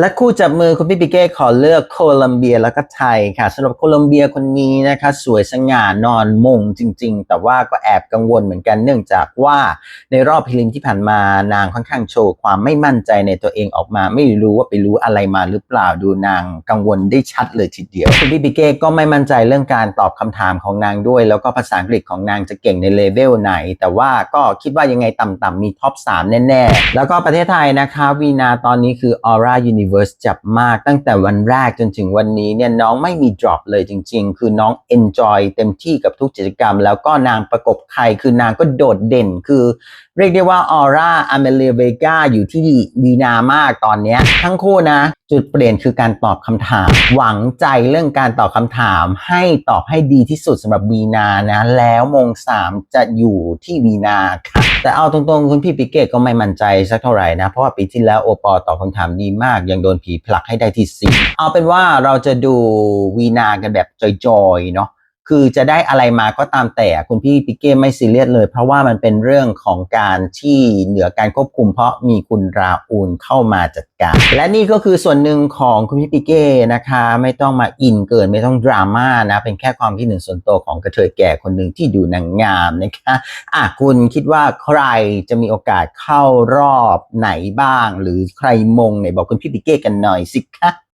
และคู่จับมือคุณพี่ปิเก้ขอเลือกโคลัมเบียแล้วก็ไทยค่ะสำหรับโคลัมเบียคนนี้นะคะสวยสง่านอนมงจริง ๆ แต่ว่าก็แอบกังวลเหมือนกันเนื่องจากว่าในรอบพรีลิมที่ผ่านมานางค่อนข้างโชว์ความไม่มั่นใจในตัวเองออกมา ไม่รู้ว่าไปรู้อะไรมาหรือเปล่าดูนางกังวลได้ชัดเลยทีเดียวคุณพี่ปิเก้ก็ไม่มั่นใจเรื่องการตอบคำถามของนางด้วย แล้วก็ภาษาอังกฤษของนางจะเก่งในเลเวลไหน แต่ว่าก็คิดว่ายังไงต่ำๆมีท็อป3แน่ๆแล้วก็ประเทศไทยนะคะวีนาตอนนี้คือ Aura Universe จับมากตั้งแต่วันแรกจนถึงวันนี้เนี่ยน้องไม่มี drop เลยจริง ๆ คือน้อง enjoy เต็มที่กับทุกกิจกรรม แล้วก็นางประกบใครคือนางก็โดดเด่น คือเรียกได้ว่าออร่าอเมเลียเวกาอยู่ที่วีนามากตอนนี้ทั้งคู่นะ จุดเปลี่ยนคือการตอบคำถาม หวังใจเรื่องการตอบคำถาม ให้ตอบให้ดีที่สุดสำหรับวีนานะ แล้วโมงสามจะอยู่ที่วีนาค่ะ แต่เอาตรงๆ คุณพี่ปิเกตก็ไม่มั่นใจสักเท่าไหร่นะ เพราะว่าปีที่แล้วโอปอตอบคำถามดีมาก ยังโดนผีผลักให้ได้ที่สี่เอาเป็นว่าเราจะดูวีนากันแบบจอยๆเนาะ คือจะได้อะไรมาก็ตามแต่คุณพี่ปิเก้ไม่ซีเรียสเลย เพราะว่ามันเป็นเรื่องของการที่เหนือการควบคุม เพราะมีคุณราอูลเข้ามาจัดการ และนี่ก็คือส่วนหนึ่งของคุณพี่ปิเก้นะคะ ไม่ต้องมาอินเกินไม่ต้องดราม่านะเป็นแค่ความคิดเห็นส่วนตัวของกระเทยแก่คนหนึ่งที่ดูนางงามนะคะอะคุณคิดว่าใครจะมีโอกาสเข้ารอบไหนบ้าง หรือใครมงไหนบอกคุณพี่ปิเก้กันหน่อยสิคะ